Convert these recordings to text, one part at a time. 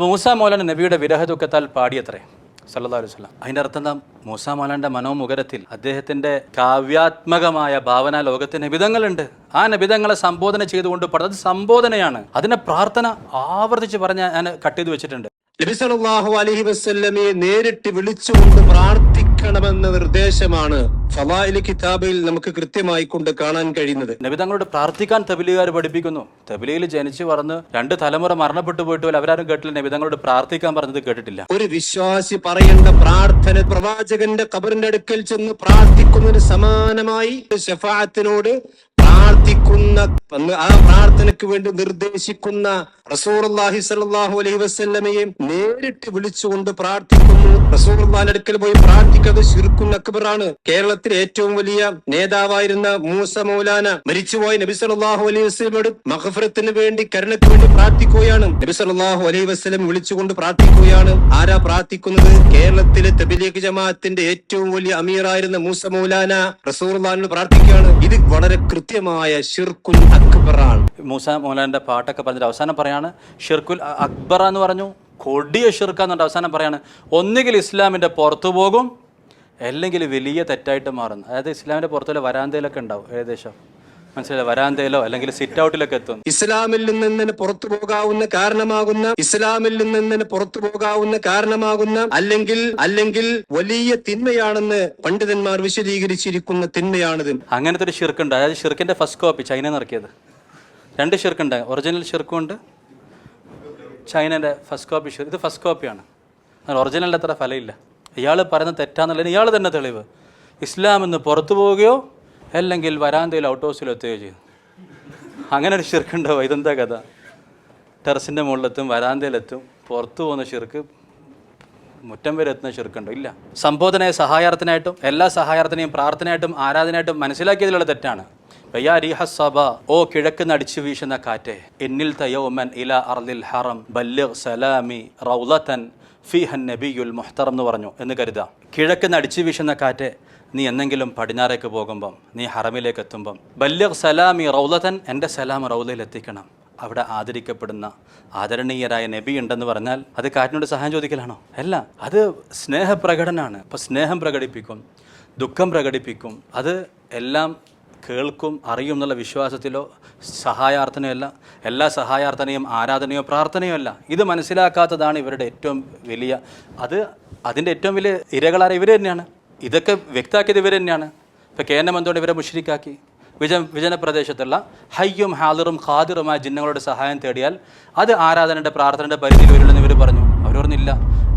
മൂസ മൗലാന നബിയുടെ വിരഹദുഃഖത്താൽ പാടിയത്രേ. സല്ലല്ലാഹു അലൈഹി വസല്ലം. അതിന്റെ അർത്ഥം എന്താ? മൂസ മൗലാന്റെ മനോമുഖരത്തിൽ അദ്ദേഹത്തിന്റെ കാവ്യാത്മകമായ ഭാവന ലോകത്തിന് നബിതങ്ങളുണ്ട്. ആ നബിതങ്ങളെ സംബോധന ചെയ്തുകൊണ്ട് പറഞ്ഞത് സംബോധനയാണ്. അതിനെ പ്രാർത്ഥന ആവർത്തിച്ച് പറഞ്ഞ ഞാൻ കട്ട് ചെയ്ത് വെച്ചിട്ടുണ്ട്. നബി സല്ലല്ലാഹു അലൈഹി വസല്ലമയെ നേരിട്ട് വിളിച്ചുകൊണ്ട് പ്രാർത്ഥിക്കണമെന്ന നിർദ്ദേശമാണ് ഫലായിൽ കിതാബിൽ നമുക്ക് കൃത്യമായി കൊണ്ട് കാണാൻ കഴിയുന്നത്. നബി തങ്ങളോട് പ്രാർത്ഥിക്കാൻ തബിലുകാർ പഠിപ്പിക്കുന്നു. തബിലയിൽ ജനിച്ചു വളർന്ന് രണ്ട് തലമുറ മരണപ്പെട്ടു പോയിട്ട് പോലും അവരാരും കേട്ടില്ല. നബി തങ്ങളോട് പ്രാർത്ഥിക്കാൻ പറഞ്ഞത് കേട്ടിട്ടില്ല. ഒരു വിശ്വാസി പറയേണ്ട പ്രാർത്ഥന പ്രവാചകന്റെ കബറിന്റെ അടുക്കൽ ചെന്ന് പ്രാർത്ഥിക്കുന്നതിന് സമാനമായി ശഫാത്തിനോട് പ്രാർത്ഥിക്കുന്ന ആ പ്രാർത്ഥനയ്ക്ക് വേണ്ടി നിർദ്ദേശിക്കുന്ന റസൂർ അള്ളാഹി സലാഹു അലൈഹി വസ്ല്ലമയെ നേരിട്ട് വിളിച്ചുകൊണ്ട് പ്രാർത്ഥിക്കുന്നു. റസൂർന്റെ അടുക്കൽ പോയി പ്രാർത്ഥിക്കുന്നത് ശുരുക്കും അക്ബറാണ്. കേരളത്തിലെ ഏറ്റവും വലിയ നേതാവായിരുന്ന മൂസ മൗലാന മരിച്ചുപോയ നബി സല്ലല്ലാഹു അലൈഹി വസ്ലമോട് മഹഫറത്തിന് വേണ്ടി കരുണയ്ക്ക് വേണ്ടി പ്രാർത്ഥിക്കുകയാണ്. നബി സല്ലല്ലാഹു അലൈഹി വസ്ലം വിളിച്ചുകൊണ്ട് പ്രാർത്ഥിക്കുകയാണ്. ആരാ പ്രാർത്ഥിക്കുന്നത്? കേരളത്തിലെ തബിലീഗ് ജമാഅത്തിന്റെ ഏറ്റവും വലിയ അമീറായിരുന്ന മൂസ മൗലാന റസൂർലാനോട് പ്രാർത്ഥിക്കുകയാണ്. ഇത് വളരെ കൃത്യമായ ഷിർക്കുൽ അക്ബറാണ്. മൂസ മൗലാന്റെ പാട്ടൊക്കെ പറഞ്ഞിട്ട് അവസാനം പറയാണ് ഷിർക്കുൽ അക്ബർ എന്ന് പറഞ്ഞു. കൊടിയ ഷിർക്ക എന്നുണ്ട്. അവസാനം പറയാണ് ഒന്നുകിൽ ഇസ്ലാമിന്റെ പുറത്തു പോകും അല്ലെങ്കിൽ വലിയ തെറ്റായിട്ട് മാറുന്നു. അതായത് ഇസ്ലാമിന്റെ പുറത്തുള്ള വരാന്തയിലൊക്കെ ഉണ്ടാവും ഏകദേശം. മനസ്സിലായി? വരാന്തയിലോ അല്ലെങ്കിൽ സിറ്റ് ഔട്ടിലൊക്കെ എത്തും. ഇസ്ലാമിൽ നിന്ന് പുറത്തു പോകാവുന്ന കാരണമാകുന്ന ഇസ്ലാമിൽ നിന്ന് പുറത്തു പോകാവുന്ന കാരണമാകുന്ന അല്ലെങ്കിൽ അല്ലെങ്കിൽ വലിയ തിന്മയാണെന്ന് പണ്ഡിതന്മാർ വിശദീകരിച്ചിരിക്കുന്ന തിന്മയാണിത്. അങ്ങനത്തെ ഒരു ഷിർക്കുണ്ട്. അതായത് ഷിർക്കിന്റെ ഫസ്റ്റ് കോപ്പി ചൈന നിറക്കിയത് രണ്ട് ഷിർക്കുണ്ട്. ഒറിജിനൽ ഷിർക്കും ഉണ്ട് ചൈനന്റെ ഫസ്റ്റ് കോപ്പി ഷെയർ ഇത് ഫസ്റ്റ് കോപ്പിയാണ് അതിന് ഒറിജിനലിന്റെ അത്ര ഫലമില്ല. ഇയാൾ പറയുന്നത് തെറ്റാന്നുള്ളതിന് ഇയാൾ തന്നെ തെളിവ്. ഇസ്ലാം ഇന്ന് പുറത്തു പോവുകയോ അല്ലെങ്കിൽ വരാന്തയിൽ ഔട്ട് ഹൗസിലോ എത്തുകയോ ചെയ്തു. അങ്ങനെ ഒരു ഷിർക്കുണ്ടാവും ഇതെന്താ കഥ? ടെറസിന്റെ മുകളിലെത്തും വരാന്തയിലെത്തും പുറത്തു പോകുന്ന ഷിർക്ക് മുറ്റം വരെ എത്തുന്ന ചെറുക്കുണ്ടോ ഇല്ല. സംബോധനയെ സഹായാർത്ഥനായിട്ടും എല്ലാ സഹായാർത്ഥനയും പ്രാർത്ഥനയായിട്ടും ആരാധനയായിട്ടും മനസ്സിലാക്കിയതിലുള്ള തെറ്റാണ്. ഓ കിഴക്ക് നടിച്ചു വീശുന്ന കാറ്റെ. എന്നിൽ തയോമൻ ഇല അർലിൽ ഹറം ബല്ലിഗ് സലാമി റൗലത്തൻ ഫിഹൻ നബിയുൽ മുഹ്തറം എന്ന് പറഞ്ഞു എന്ന് കരുതാം. കിഴക്ക് നടിച്ചു വീശുന്ന കാറ്റെ നീ എന്നെങ്കിലും പടിഞ്ഞാറേക്ക് പോകുമ്പം നീ ഹറമിലേക്ക് എത്തുമ്പം ബല്ലിഗ് സലാമി റൗലതൻ എന്റെ സലാം റൗലയിൽ എത്തിക്കണം. അവിടെ ആദരിക്കപ്പെടുന്ന ആദരണീയരായ നബി ഉണ്ടെന്ന് പറഞ്ഞാൽ അത് കാറ്റിനോട് സഹായം ചോദിക്കലാണോ? അല്ല അത് സ്നേഹപ്രകടനാണ്. അപ്പോൾ സ്നേഹം പ്രകടിപ്പിക്കും ദുഃഖം പ്രകടിപ്പിക്കും. അത് എല്ലാം കേൾക്കും അറിയും എന്നുള്ള വിശ്വാസത്തിലോ സഹായാർത്ഥനയല്ല. എല്ലാ സഹായാർത്ഥനയും ആരാധനയോ പ്രാർത്ഥനയോ അല്ല. ഇത് മനസ്സിലാക്കാത്തതാണ് ഇവരുടെ ഏറ്റവും വലിയ അത് അതിന്റെ ഏറ്റവും വലിയ ഇരകളാരെ ഇവർ തന്നെയാണ്. ഇതൊക്കെ വ്യക്തമാക്കിയത് ഇവർ തന്നെയാണ്. ഇപ്പോൾ കെ എൻ എം എന്തുകൊണ്ട് ഇവരെ മുഷരിക്കാക്കി? വിജ വിജന പ്രദേശത്തുള്ള ഹയ്യും ഹാദറും ഖാദിറുമായ ജിന്നങ്ങളുടെ സഹായം തേടിയാൽ അത് ആരാധനയുടെ പ്രാർത്ഥനയുടെ പരിധിയിൽ വരുമെന്ന് ഇവർ പറഞ്ഞു. അവർ പറഞ്ഞില്ല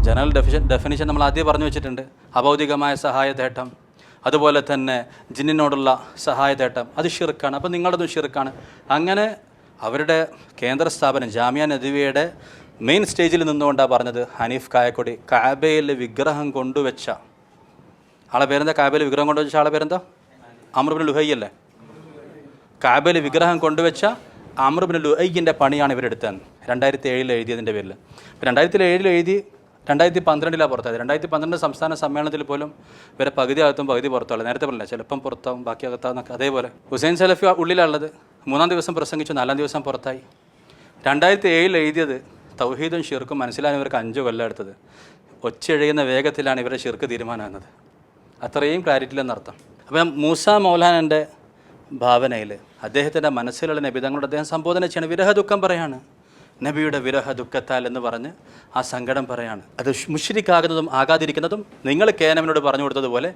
ജനറൽ ഡെഫിഷൻ ഡെഫിനിഷൻ നമ്മൾ ആദ്യം പറഞ്ഞു വെച്ചിട്ടുണ്ട്. അഭൗതികമായ സഹായ തേട്ടം. അതുപോലെ തന്നെ ജിന്നിനോടുള്ള സഹായതേട്ടം. അത് ഷിർക്കാണ്. അപ്പോൾ നിങ്ങളതും ഷിർക്കാണ്. അങ്ങനെ അവരുടെ കേന്ദ്ര സ്ഥാപനം ജാമ്യ നദിവയുടെ മെയിൻ സ്റ്റേജിൽ നിന്നുകൊണ്ടാണ് പറഞ്ഞത് ഹനീഫ് കായക്കൊടി. കാബയിൽ വിഗ്രഹം കൊണ്ടുവച്ച ആളെ പേരെന്താ? കാബയിൽ വിഗ്രഹം കൊണ്ടുവച്ച ആളെ പേരെന്താ? അമൃബിന് ലുഹൈ അല്ലേ? കാബയിൽ വിഗ്രഹം കൊണ്ടുവച്ച അമൃബിന് ലുഹൈന്റെ പണിയാണ് ഇവരെടുത്തത്. രണ്ടായിരത്തി ഏഴിൽ എഴുതിയതിന്റെ പേരിൽ രണ്ടായിരത്തി ഏഴിൽ എഴുതി രണ്ടായിരത്തി പന്ത്രണ്ടിലാണ് പുറത്തായത്. രണ്ടായിരത്തി പന്ത്രണ്ട് സംസ്ഥാന സമ്മേളനത്തിൽ പോലും ഇവരെ പകുതി അകത്തും പകുതി പുറത്തുള്ളത് നേരത്തെ പറഞ്ഞില്ല ചിലപ്പം പുറത്താവും ബാക്കി അകത്താവുന്നൊക്കെ. അതേപോലെ ഹുസൈൻ സലഫി ഉള്ളിലുള്ളത് മൂന്നാം ദിവസം പ്രസംഗിച്ചു നാലാം ദിവസം പുറത്തായി. രണ്ടായിരത്തി ഏഴിൽ എഴുതിയത് തൗഹീദും ഷിർക്കും മനസ്സിലാൻ ഇവർക്ക് അഞ്ച് കൊല്ലം എടുത്തത്. ഒച്ചെഴിയുന്ന വേഗത്തിലാണ് ഇവരുടെ ഷിർക്ക് തീരുമാനമാകുന്നത്. അത്രയും ക്ലാരിറ്റിയിലെന്നർത്ഥം അപ്പം മൂസ മൗലാനന്റെ ഭാവനയിൽ അദ്ദേഹത്തിന്റെ മനസ്സിലുള്ള നബിതങ്ങളോട് അദ്ദേഹം സംബോധന ചെയ്യണം. വിരഹ ദുഃഖം പറയാണ്. നബിയുടെ വിരഹ ദുഃഖത്താൽ എന്ന് പറഞ്ഞ് ആ സങ്കടം പറയാണ്. അത് മുഷിരിക്കാകുന്നതും ആകാതിരിക്കുന്നതും നിങ്ങൾ കേനവനോട് പറഞ്ഞു കൊടുത്തതുപോലെ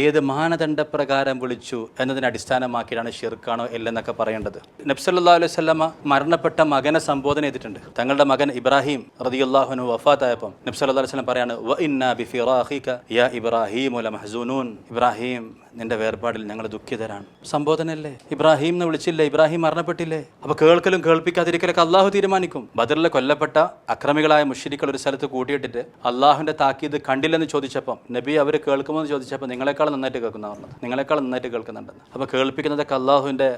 ഏത് മാനദണ്ഡപ്രകാരം വിളിച്ചു എന്നതിനെ അടിസ്ഥാനമാക്കിയാണ് ഷിർക്കാണോ ഇല്ലെന്നൊക്കെ പറയേണ്ടത്. നബ്സല്ലാ അലൈഹി സ്വല്ലമ്മ മരണപ്പെട്ട മകനെ സംബോധന ചെയ്തിട്ടുണ്ട്. തങ്ങളുടെ മകൻ ഇബ്രാഹിം റതിയുല്ലാഹുനു വഫാത്തായപ്പം നബ്സല്ലാ അലൈഹി സ്വലം പറയാണ് യാ ഇബ്രാഹിം ഇബ്രാഹിം നിന്റെ വേർപാടിൽ ഞങ്ങൾ ദുഃഖിതരാണ്. സംബോധനല്ലേ ഇബ്രാഹിം എന്ന് വിളിച്ചില്ലേ? ഇബ്രാഹിം മരണപ്പെട്ടില്ലേ? അപ്പൊ കേൾക്കലും കേൾപ്പിക്കാതിരിക്കലൊക്കെ അള്ളാഹു തീരുമാനിക്കും. ബദറിലെ കൊല്ലപ്പെട്ട അക്രമികളായ മുഷിരിക്കൾ ഒരു സ്ഥലത്ത് കൂട്ടിയിട്ടിട്ട് അള്ളാഹുവിന്റെ താക്കീത് കണ്ടില്ലെന്ന് ചോദിച്ചപ്പം നബി അവർ കേൾക്കുമെന്ന് ചോദിച്ചപ്പോൾ നിങ്ങളെക്കാൾ നന്നായിട്ട് കേൾക്കുന്നവർന്നത് നിങ്ങളെക്കാൾ നന്നായിട്ട് കേൾക്കുന്നുണ്ടെന്ന്. അപ്പോൾ കേൾപ്പിക്കുന്നതൊക്കെ അള്ളാഹുവിന്റെ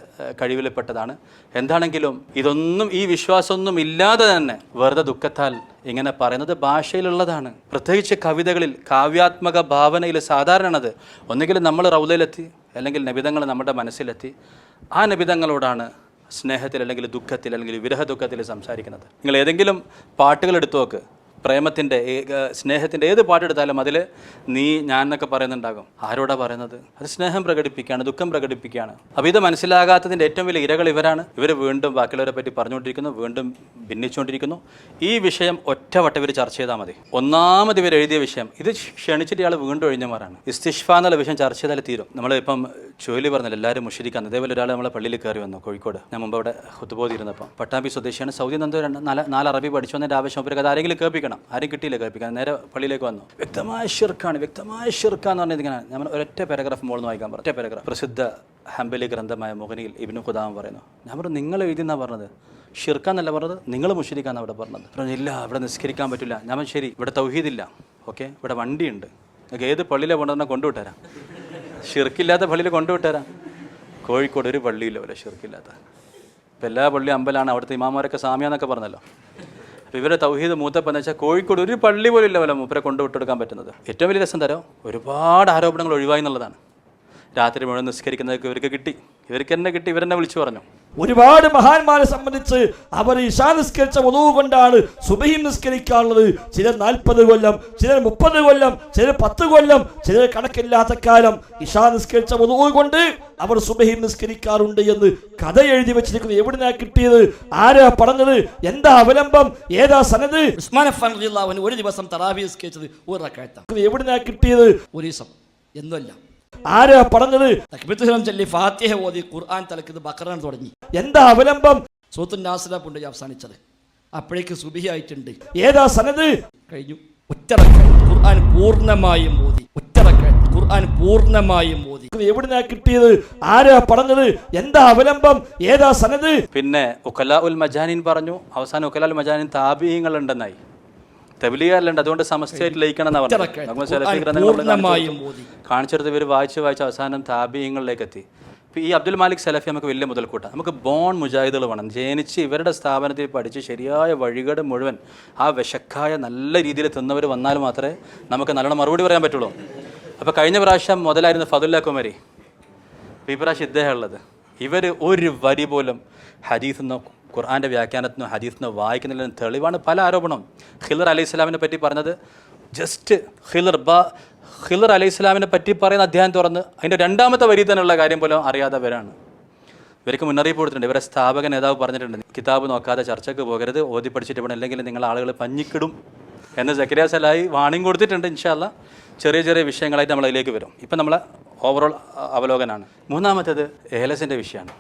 കഴിവിൽപ്പെട്ടതാണ്. എന്താണെങ്കിലും ഇതൊന്നും ഈ വിശ്വാസമൊന്നും ഇല്ലാതെ തന്നെ വെറുതെ ദുഃഖത്താൽ ഇങ്ങനെ പറയുന്നത് ഭാഷയിലുള്ളതാണ്. പ്രത്യേകിച്ച് കവിതകളിൽ കാവ്യാത്മക ഭാവനയിൽ സാധാരണത് ഒന്നുകിൽ നമ്മൾ റൗലയിലെത്തി അല്ലെങ്കിൽ നബിതങ്ങൾ നമ്മുടെ മനസ്സിലെത്തി. ആ നബിതങ്ങളോടാണ് സ്നേഹത്തിൽ അല്ലെങ്കിൽ ദുഃഖത്തിൽ അല്ലെങ്കിൽ വിരഹ ദുഃഖത്തിൽ സംസാരിക്കുന്നത്. നിങ്ങൾ ഏതെങ്കിലും പാട്ടുകൾ എടുത്തു നോക്ക്. പ്രേമത്തിന്റെ സ്നേഹത്തിന്റെ ഏത് പാട്ടെടുത്താലും അതിൽ നീ ഞാൻ എന്നൊക്കെ പറയുന്നുണ്ടാകും. ആരോടാ പറയുന്നത്? അത് സ്നേഹം പ്രകടിപ്പിക്കുകയാണ് ദുഃഖം പ്രകടിപ്പിക്കുകയാണ്. അപ്പോൾ ഇത് മനസ്സിലാകാത്തതിന്റെ ഏറ്റവും വലിയ ഇരകൾ ഇവരാണ്. ഇവർ വീണ്ടും ബാക്കിയുള്ളവരെ പറ്റി പറഞ്ഞുകൊണ്ടിരിക്കുന്നു വീണ്ടും ഭിന്നിച്ചുകൊണ്ടിരിക്കുന്നു. ഈ വിഷയം ഒറ്റവട്ടം ഇവർ ചർച്ച ചെയ്താൽ മതി. ഒന്നാമത് ഇവർ എഴുതിയ വിഷയം ഇത് ക്ഷണിച്ചിട്ട് ഇയാൾ വീണ്ടും ഒഴിഞ്ഞമാറാണ്. ഇസ്തിഷ്ഫ എന്നുള്ള വിഷയം ചർച്ച ചെയ്താൽ തീരും. നമ്മളിപ്പം ചുഴലി പറഞ്ഞല്ലോ എല്ലാവരും മുഷിരിക്കാന്ന്. അതേപോലെ ഒരാൾ നമ്മളെ പള്ളിയിൽ കയറി വന്നു കോഴിക്കോട്. ഞാൻ മുമ്പ് അവിടെ ഹുത്തുബോധിരുന്നപ്പോൾ പട്ടാമ്പി സ്വദേശിയാണ്. സൗദി നിന്ന് നാല് നാല് അറബി പഠിച്ചു വന്നതിന്റെ ആവശ്യം ഇവർക്ക് അത് ആരെങ്കിലും കേൾപ്പിക്കണം? ആരും കിട്ടിയില്ല കേൾപ്പിക്കാൻ. നേരെ പള്ളിയിലേക്ക് വന്നു. വ്യക്തമായ ഷിർക്കാണ് വ്യക്തമായ ഷിർക്കാന്ന് പറഞ്ഞത് ഇങ്ങനെ ഞാൻ ഒരൊറ്റ പാരഗ്രാഫ് മോളിൽ വായിക്കാൻ പറഞ്ഞു ഒറ്റ പാരഗ്രാഫ് പ്രസിദ്ധ ഹംബലി ഗ്രന്ഥമായ മുഖനിയിൽ ഇബിനു ഖുദാം പറയുന്നു. ഞാൻ പറഞ്ഞു നിങ്ങൾ എഴുതിയെന്നാ പറഞ്ഞത്? ഷിർക്കാന്നല്ല പറഞ്ഞത്? നിങ്ങൾ മുഷിരിക്കാന്ന് അവിടെ പറഞ്ഞത്? പറഞ്ഞു ഇല്ല ഇവിടെ നിസ്കരിക്കാൻ പറ്റില്ല. ഞാൻ ശരി ഇവിടെ തൗഹീദില്ല. ഓക്കെ ഇവിടെ വണ്ടിയുണ്ട്. നിങ്ങൾക്ക് ഏത് പള്ളിയിലെ കൊണ്ടുവന്നാൽ കൊണ്ടുവിട്ടുതരാം ഷിർക്കില്ലാത്ത പള്ളിയിൽ കൊണ്ടുവിട്ടുതരാം കോഴിക്കോട് ഒരു പള്ളിയില്ല പോലെ ഷിർക്കില്ലാത്ത ഇപ്പം എല്ലാ പള്ളിയും അമ്പലമാണ് അവിടുത്തെ ഇമാമാരൊക്കെ സാമ്യാന്നൊക്കെ പറഞ്ഞല്ലോ. അപ്പോൾ ഇവരെ തൗഹീദ് മൂത്തപ്പം എന്ന് വെച്ചാൽ കോഴിക്കോട് ഒരു പള്ളി പോലും ഇല്ല പോലെ മൂപ്പരെ കൊണ്ട് വിട്ടെടുക്കാൻ പറ്റുന്നത്. ഏറ്റവും വലിയ രസം തരോ ഒരുപാട് ആരോപണങ്ങൾ ഒഴിവായി എന്നുള്ളതാണ്. രാത്രി മുഴുവൻ നിസ്കരിക്കുന്നതൊക്കെ ഇവർക്ക് കിട്ടി. ഇവർക്ക് എന്നെ കിട്ടി ഇവരെന്നെ വിളിച്ചു പറഞ്ഞു. ഒരുപാട് മഹാന്മാരെ സംബന്ധിച്ച് അവർ ഇഷാ നിസ്കരിച്ച ഉദവ് കൊണ്ടാണ് സുബഹി നിസ്കരിക്കാനുള്ളത് ചിലർ നാൽപ്പത് കൊല്ലം ചിലർ മുപ്പത് കൊല്ലം ചിലർ പത്ത് കൊല്ലം ചിലർ കണക്കില്ലാത്ത കാലം ഇഷാ നിസ്കരിച്ച ഉദവ് കൊണ്ട് അവർ സുബഹി നിസ്കരിക്കാറുണ്ട് എന്ന് കഥ എഴുതി വെച്ചിരിക്കുന്നത് എവിടുന്നാ കിട്ടിയത്? ആരാ പറഞ്ഞത്? എന്താ അവലംബം? ഏതാ സനത്? ഉസ്മാൻ ഒരു ദിവസം തറാവി നിസ്കരിച്ചത് ഒരു എവിടുന്നാ കിട്ടിയത്? ഒരു ദിവസം എന്നല്ല ആരാ പറഞ്ഞത്? ചൊല്ലി ഫാത്തിഹ ഓതി ഖുർആൻ തലക്കത് ബക്കറാൻ തുടങ്ങി. എന്താ അവലംബം? സൂത്തുൻ നാസില കൊണ്ട് അവസാനിച്ചത്. അപ്പോഴേക്ക് സുബിഹി ആയിട്ടുണ്ട്. ഏതാ സനത് കഴിഞ്ഞു. ഒറ്ററക്കായത്ത് ഖുർആൻ പൂർണമായും ഓതി. ഒറ്ററക്കായത്ത് ഖുർആൻ പൂർണമായും ഓതി. എവിടുന്നാ കിട്ടിയത്? ആരാ പറഞ്ഞത്? എന്താ അവലംബം? ഏതാ സനത് പിന്നെ ഉക്കല ഉൽ മജാനിൻ പറഞ്ഞു. അവസാനം ഉക്കല ഉൽ മജാനിൻ താപീയങ്ങൾ ഉണ്ടെന്നായി. തെബിലിയാലുണ്ട് അതുകൊണ്ട് സമസ്തയായിട്ട് ലയിക്കണം പൂർണമായും. കാണിച്ചെടുത്ത് ഇവർ വായിച്ച് വായിച്ച് അവസാനം താപീയങ്ങളിലേക്ക് എത്തി. ഇപ്പോൾ ഈ അബ്ദുൽ മാലിക് സലഫി നമുക്ക് വലിയ മുതൽക്കൂട്ടാണ് നമുക്ക് ബോൺ മുജാഹിദുകൾ വേണം. ജനിച്ച് ഇവരുടെ സ്ഥാപനത്തിൽ പഠിച്ച് ശരിയായ വഴികേട് മുഴുവൻ ആ വിശക്കായ നല്ല രീതിയിൽ തിന്നവർ വന്നാൽ മാത്രമേ നമുക്ക് നല്ലോണം മറുപടി പറയാൻ പറ്റുള്ളൂ. അപ്പോൾ കഴിഞ്ഞ പ്രാവശ്യം മുതലായിരുന്നു ഫതുല്ല കുമരി. ഇപ്പോൾ ഈ പ്രാവശ്യം ഇദ്ദേഹം ഉള്ളത്. ഇവർ ഒരു വരി പോലും ഹദീസെന്നോ ഖുർആന്റെ വ്യാഖ്യാനത്തിനോ ഹദീസിനോ വായിക്കുന്നില്ലെന്ന് തെളിവാണ് പല ആരോപണം ഖിലർ അലൈഹി സ്വലാമിനെ പറ്റി പറഞ്ഞത് ജസ്റ്റ് ഖിലർ ബ ഖിലർ അലൈഹി സ്വലാമിനെ പറ്റി പറയുന്ന അധ്യായം തുറന്ന് അതിന്റെ രണ്ടാമത്തെ വരി തന്നെയുള്ള കാര്യം പോലും അറിയാത്തവരാണ് ഇവർക്ക് മുന്നറിയിപ്പ് കൊടുത്തിട്ടുണ്ട്. ഇവരെ സ്ഥാപക നേതാവ് പറഞ്ഞിട്ടുണ്ട്. കിതാബ് നോക്കാതെ ചർച്ചയ്ക്ക് പോകരുത് ഓതി പഠിച്ചിട്ട് ഇവിടെ അല്ലെങ്കിൽ നിങ്ങൾ ആളുകൾ പഞ്ഞിക്കിടും എന്ന് ജക്കരിയ സലായി വാണിംഗ് കൊടുത്തിട്ടുണ്ട് ഇൻഷാല്ല ചെറിയ ചെറിയ വിഷയങ്ങളായിട്ട് നമ്മൾ അതിലേക്ക് വരും. ഇപ്പം നമ്മളെ ഓവറോൾ അവലോകനാണ്. മൂന്നാമത്തേത് ഏലസിന്റെ വിഷയമാണ്.